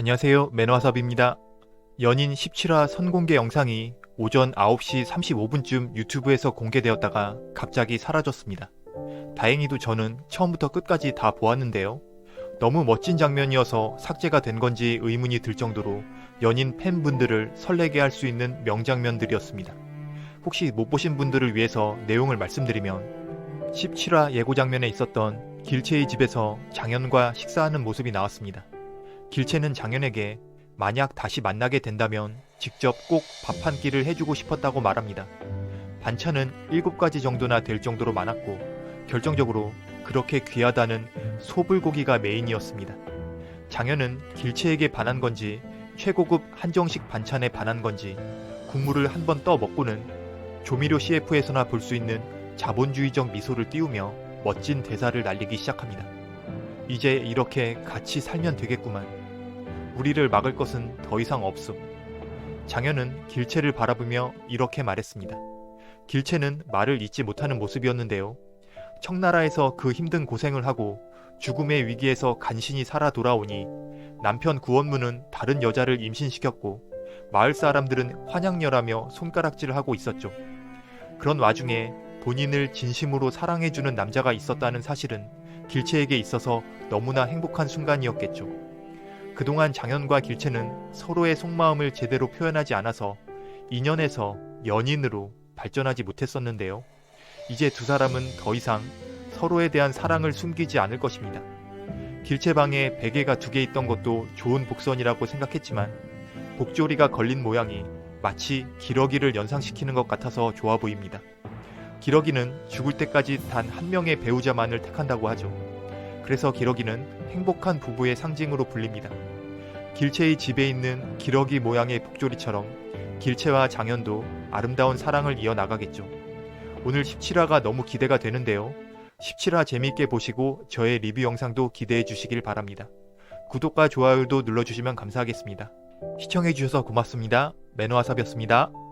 안녕하세요. 매너와섭입니다. 연인 17화 선공개 영상이 오전 9시 35분쯤 유튜브에서 공개되었다가 갑자기 사라졌습니다. 다행히도 저는 처음부터 끝까지 다 보았는데요. 너무 멋진 장면이어서 삭제가 된 건지 의문이 들 정도로 연인 팬분들을 설레게 할 수 있는 명장면들이었습니다. 혹시 못 보신 분들을 위해서 내용을 말씀드리면 17화 예고 장면에 있었던 길채의 집에서 장현과 식사하는 모습이 나왔습니다. 길채는 장현에게 만약 다시 만나게 된다면 직접 꼭 밥 한 끼를 해주고 싶었다고 말합니다. 반찬은 7가지 정도나 될 정도로 많았고 결정적으로 그렇게 귀하다는 소불고기가 메인이었습니다. 장현은 길채에게 반한 건지 최고급 한정식 반찬에 반한 건지 국물을 한 번 떠 먹고는 조미료 CF에서나 볼 수 있는 자본주의적 미소를 띄우며 멋진 대사를 날리기 시작합니다. 이제 이렇게 같이 살면 되겠구만. 우리를 막을 것은 더 이상 없음. 장현은 길채를 바라보며 이렇게 말했습니다. 길채는 말을 잊지 못하는 모습이었는데요. 청나라에서 그 힘든 고생을 하고 죽음의 위기에서 간신히 살아 돌아오니 남편 구원무는 다른 여자를 임신시켰고 마을 사람들은 환양렬하며 손가락질을 하고 있었죠. 그런 와중에 본인을 진심으로 사랑해주는 남자가 있었다는 사실은 길채에게 있어서 너무나 행복한 순간이었겠죠. 그동안 장현과 길채는 서로의 속마음을 제대로 표현하지 않아서 인연에서 연인으로 발전하지 못했었는데요. 이제 두 사람은 더 이상 서로에 대한 사랑을 숨기지 않을 것입니다. 길채방에 베개가 두 개 있던 것도 좋은 복선이라고 생각했지만 복조리가 걸린 모양이 마치 기러기를 연상시키는 것 같아서 좋아 보입니다. 기러기는 죽을 때까지 단 한 명의 배우자만을 택한다고 하죠. 그래서 기러기는 행복한 부부의 상징으로 불립니다. 길채의 집에 있는 기러기 모양의 복조리처럼 길채와 장현도 아름다운 사랑을 이어나가겠죠. 오늘 17화가 너무 기대가 되는데요. 17화 재미있게 보시고 저의 리뷰 영상도 기대해 주시길 바랍니다. 구독과 좋아요도 눌러주시면 감사하겠습니다. 시청해주셔서 고맙습니다. 매너와삽이었습니다.